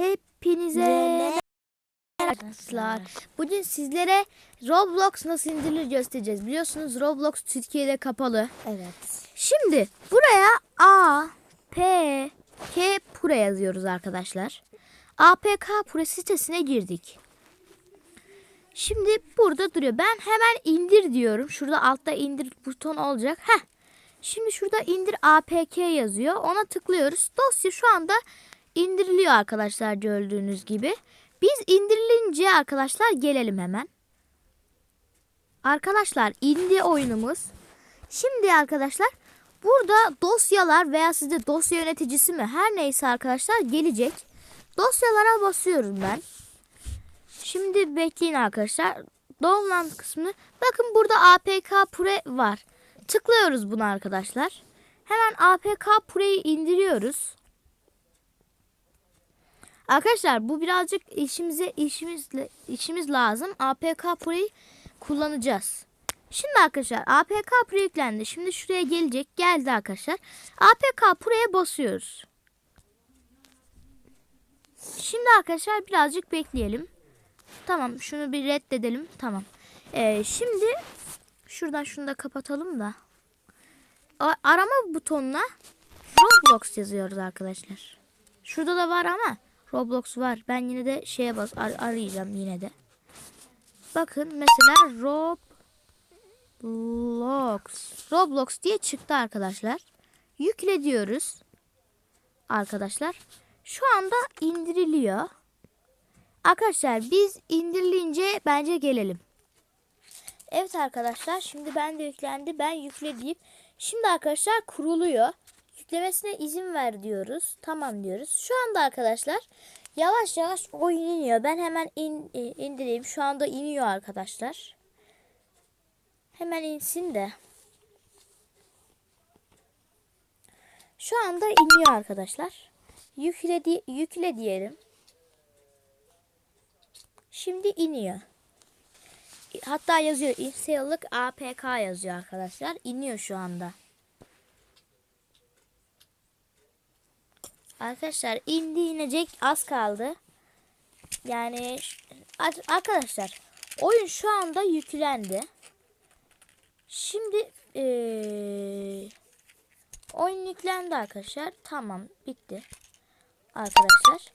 Hepinize arkadaşlar. Bugün sizlere Roblox nasıl indirilir göstereceğiz. Biliyorsunuz Roblox Türkiye'de kapalı. Evet. Şimdi buraya A, P, K Pure yazıyoruz arkadaşlar. APK Pure sitesine girdik. Şimdi burada duruyor. Ben hemen indir diyorum. Şurada altta indir buton olacak. Heh. Şimdi şurada indir APK yazıyor. Ona tıklıyoruz. Dosya şu anda indiriliyor arkadaşlar gördüğünüz gibi. Biz indirilince arkadaşlar gelelim hemen. Arkadaşlar indi oyunumuz. Şimdi arkadaşlar burada dosyalar veya sizde dosya yöneticisi mi her neyse arkadaşlar gelecek. Dosyalara basıyorum ben. Şimdi bekleyin arkadaşlar. Download kısmını bakın burada APK Pure var. Tıklıyoruz buna arkadaşlar. Hemen APK Pure'yi indiriyoruz. Arkadaşlar bu birazcık işimize işimizle işimiz lazım. APK Pure'yi kullanacağız. Şimdi arkadaşlar APK Pro yüklendi. Şimdi şuraya gelecek. Geldi arkadaşlar. APK Pro'ya basıyoruz. Şimdi arkadaşlar birazcık bekleyelim. Tamam şunu bir reddedelim. Tamam. Ee, şimdi şuradan şunu da kapatalım da. Arama butonuna Roblox yazıyoruz arkadaşlar. Şurada da var ama Roblox var. Ben yine de şeye bas ar- arayacağım yine de. Bakın mesela Rob Roblox. Roblox diye çıktı arkadaşlar. Yükle diyoruz. Arkadaşlar. Şu anda indiriliyor. Arkadaşlar biz indirilince bence gelelim. Evet arkadaşlar şimdi ben de yüklendi. Ben yükle deyip şimdi arkadaşlar kuruluyor. Yüklemesine izin ver diyoruz. Tamam diyoruz. Şu anda arkadaşlar yavaş yavaş oyun iniyor. Ben hemen in, e, indireyim. Şu anda iniyor arkadaşlar. Hemen insin de. Şu anda iniyor arkadaşlar. Yükle, di- yükle diyelim. Şimdi iniyor. Hatta yazıyor inseyalık APK yazıyor arkadaşlar. İniyor şu anda. Arkadaşlar indi inecek az kaldı. Yani ar- arkadaşlar oyun şu anda yüklendi. Şimdi eee, oyun yüklendi arkadaşlar. Tamam bitti. Arkadaşlar.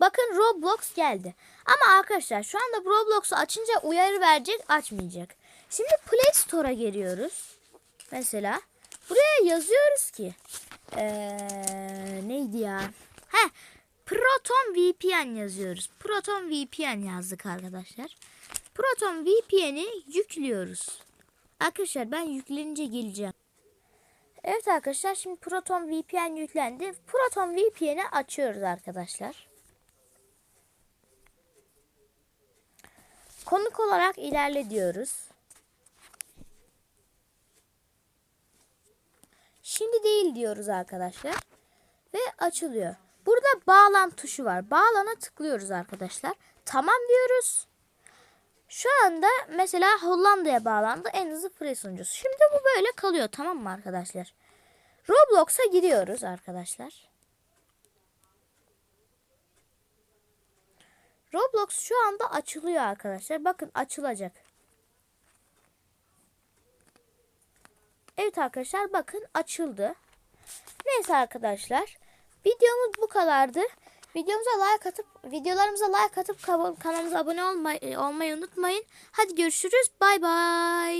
Bakın Roblox geldi. Ama arkadaşlar şu anda Roblox'u açınca uyarı verecek açmayacak. Şimdi Play Store'a geliyoruz. Mesela buraya yazıyoruz ki? He Proton VPN yazıyoruz. Proton VPN yazdık arkadaşlar. Proton VPN'i yüklüyoruz. Arkadaşlar ben yüklenince geleceğim. Evet arkadaşlar şimdi Proton VPN yüklendi. Proton VPN'i açıyoruz arkadaşlar. Konuk olarak ilerle diyoruz. Şimdi değil diyoruz arkadaşlar. Ve açılıyor. Burada bağlan tuşu var. Bağlana tıklıyoruz arkadaşlar. Tamam diyoruz. Şu anda mesela Hollanda'ya bağlandı en hızlı free sunucusu. Şimdi bu böyle kalıyor tamam mı arkadaşlar? Roblox'a giriyoruz arkadaşlar. Roblox şu anda açılıyor arkadaşlar. Bakın açılacak. Evet arkadaşlar bakın açıldı. Neyse arkadaşlar. Videomuz bu kadardı. Videomuza like atıp videolarımıza like atıp kanalımıza abone olmayı, olmayı unutmayın. Hadi görüşürüz. Bay bay.